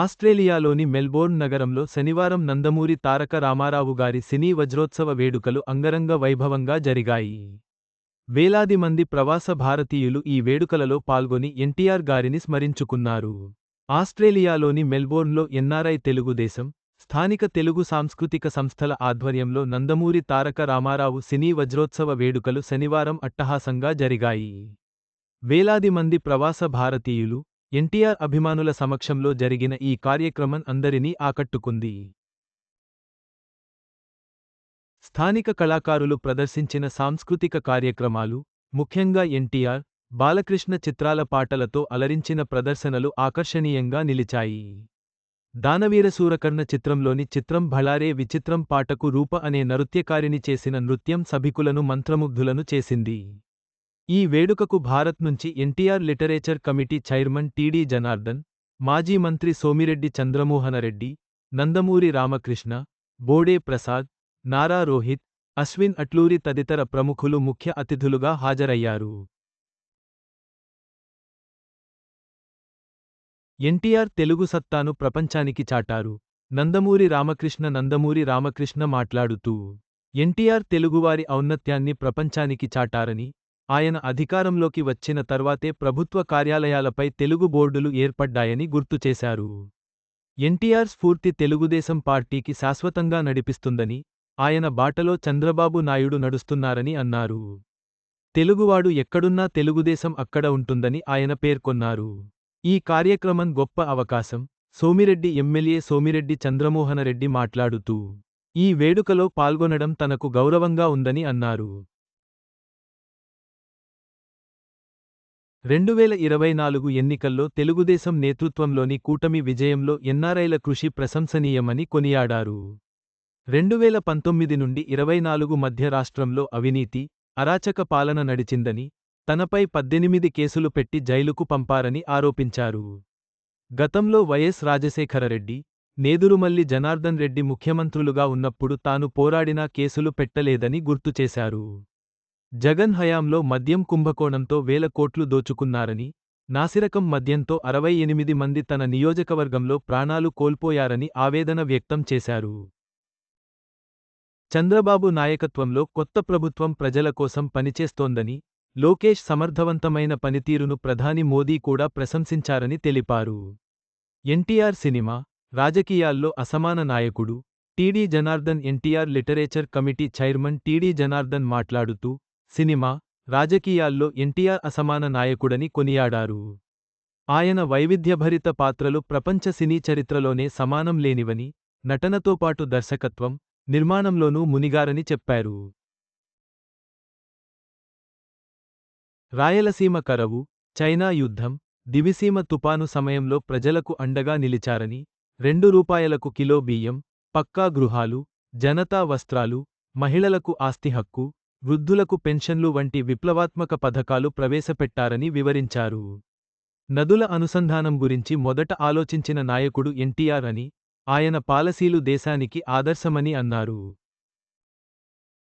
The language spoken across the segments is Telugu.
ఆస్ట్రేలియాలోని మెల్బోర్న్ నగరంలో శనివారం నందమూరి తారక రామారావు గారి సినీ వజ్రోత్సవ వేడుకలు అంగరంగ వైభవంగా జరిగాయి. వేలాది మంది ప్రవాస భారతీయులు ఈ వేడుకలలో పాల్గొని ఎన్టీఆర్ గారిని స్మరించుకున్నారు. ఆస్ట్రేలియాలోని మెల్బోర్న్లో ఎన్ఆర్ఐ తెలుగుదేశం స్థానిక తెలుగు సాంస్కృతిక సంస్థల ఆధ్వర్యంలో నందమూరి తారక రామారావు సినీ వజ్రోత్సవ వేడుకలు శనివారం అట్టహాసంగా జరిగాయి. వేలాది మంది ప్రవాస భారతీయులు ఎన్టీఆర్ అభిమానుల సమక్షంలో జరిగిన ఈ కార్యక్రమం అందరినీ ఆకట్టుకుంది. స్థానిక కళాకారులు ప్రదర్శించిన సాంస్కృతిక కార్యక్రమాలు ముఖ్యంగా ఎన్టీఆర్ బాలకృష్ణ చిత్రాల పాటలతో అలరించిన ప్రదర్శనలు ఆకర్షణీయంగా నిలిచాయి. దానవీర సూరకర్ణ చిత్రంలోని చిత్రం భళారే విచిత్రం పాటకు రూప అనే నృత్యకారిణి చేసిన నృత్యం సభికులను మంత్రముగ్ధులను చేసింది. ఈ వేడుకకు భారత్ నుంచి NTR literature committee chairman TD Janardhan మాజీ మంత్రి సోమిరెడ్డి చంద్రమోహనరెడ్డి నందమూరి రామకృష్ణ బోడే ప్రసాద్ నారా రోహిత్ అశ్విన్ అట్లూరి తదితర ప్రముఖులు ముఖ్య అతిథులుగా హాజరయ్యారు. ఎన్టీఆర్ తెలుగు సత్తాను ప్రపంచానికి చాటారు. నందమూరి రామకృష్ణ నందమూరి రామకృష్ణ మాట్లాడుతూ ఎన్టీఆర్ తెలుగువారి ఔన్నత్యాన్ని ప్రపంచానికి చాటారని ఆయన అధికారంలోకి వచ్చిన తర్వాతే ప్రభుత్వ కార్యాలయాలపై తెలుగు బోర్డులు ఏర్పడ్డాయని గుర్తుచేశారు ఎన్టీఆర్ స్ఫూర్తి తెలుగుదేశం పార్టీకి శాశ్వతంగా నడిపిస్తుందని ఆయన బాటలో చంద్రబాబు నాయుడు నడుస్తున్నారని అన్నారు. తెలుగువాడు ఎక్కడున్నా తెలుగుదేశం అక్కడ ఉంటుందని ఆయన పేర్కొన్నారు. ఈ కార్యక్రమం గొప్ప అవకాశం సోమిరెడ్డి ఎమ్మెల్యే సోమిరెడ్డి చంద్రమోహనరెడ్డి మాట్లాడుతూ ఈ వేడుకలో పాల్గొనడం తనకు గౌరవంగా ఉందని అన్నారు. రెండువేల ఇరవై నాలుగు ఎన్నికల్లో తెలుగుదేశం నేతృత్వంలోని కూటమి విజయంలో ఎన్ఆర్ఐల కృషి ప్రశంసనీయమని కొనియాడారు. రెండువేల పంతొమ్మిది నుండి ఇరవై నాలుగు మధ్య రాష్ట్రంలో అవినీతి అరాచక పాలన నడిచిందని తనపై పద్దెనిమిది కేసులు పెట్టి జైలుకు పంపారని ఆరోపించారు. గతంలో వైఎస్ రాజశేఖరరెడ్డి నేదురుమల్లి జనార్దన్ రెడ్డి ముఖ్యమంత్రులుగా ఉన్నప్పుడు తాను పోరాడినా కేసులు పెట్టలేదని గుర్తుచేశారు జగన్ హయాంలో మద్యం కుంభకోణంతో వేల కోట్లు దోచుకున్నారని నాసిరకం మద్యంతో అరవై ఎనిమిది మంది తన నియోజకవర్గంలో ప్రాణాలు కోల్పోయారని ఆవేదన వ్యక్తం చేశారు. చంద్రబాబు నాయకత్వంలో కొత్త ప్రభుత్వం ప్రజల కోసం పనిచేస్తోందని లోకేష్ సమర్థవంతమైన పనితీరును ప్రధాని మోదీ కూడా ప్రశంసించారని తెలిపారు. ఎన్టీఆర్ సినిమా రాజకీయాల్లో అసమాన నాయకుడు TD Janardhan NTR literature committee chairman TD Janardhan మాట్లాడుతూ సినిమా రాజకీయాల్లో ఎన్టీఆర్ అసమాన నాయకుడని కొనియాడారు. ఆయన వైవిధ్యభరిత పాత్రలు ప్రపంచ సినీ చరిత్రలోనే సమానం లేనివని నటనతో పాటు దర్శకత్వం నిర్మాణంలోనూ మునిగారని చెప్పారు. రాయలసీమ కరవు చైనా యుద్ధం దివిసీమ తుపాను సమయంలో ప్రజలకు అండగా నిలిచారని రెండు రూపాయలకు కిలో బియ్యం పక్కా గృహాలు జనతా వస్త్రాలు మహిళలకు ఆస్తి హక్కు వృద్ధులకు పెన్షన్లు వంటి విప్లవాత్మక పథకాలు ప్రవేశపెట్టారని వివరించారు. నదుల అనుసంధానం గురించి మొదట ఆలోచించిన నాయకుడు ఎన్టీఆర్ అని ఆయన పాలసీలు దేశానికి ఆదర్శమని అన్నారు.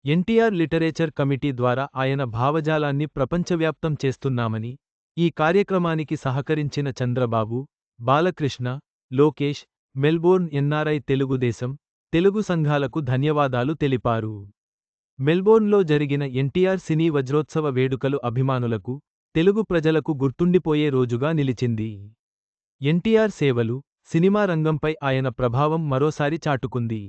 ఎన్టీఆర్ లిటరేచర్ కమిటీ ద్వారా ఆయన భావజాలాన్ని ప్రపంచవ్యాప్తం చేస్తున్నామని ఈ కార్యక్రమానికి సహకరించిన చంద్రబాబు బాలకృష్ణ లోకేష్ మెల్బోర్న్ ఎన్ఆర్ఐ తెలుగుదేశం తెలుగు సంఘాలకు ధన్యవాదాలు తెలిపారు. మెల్బోర్న్లో జరిగిన ఎన్టీఆర్ సినీ వజ్రోత్సవ వేడుకలు అభిమానులకు తెలుగు ప్రజలకు గుర్తుండిపోయే రోజుగా నిలిచింది. ఎన్టీఆర్ సేవలు సినిమా రంగంపై ఆయన ప్రభావం మరోసారి చాటుకుంది.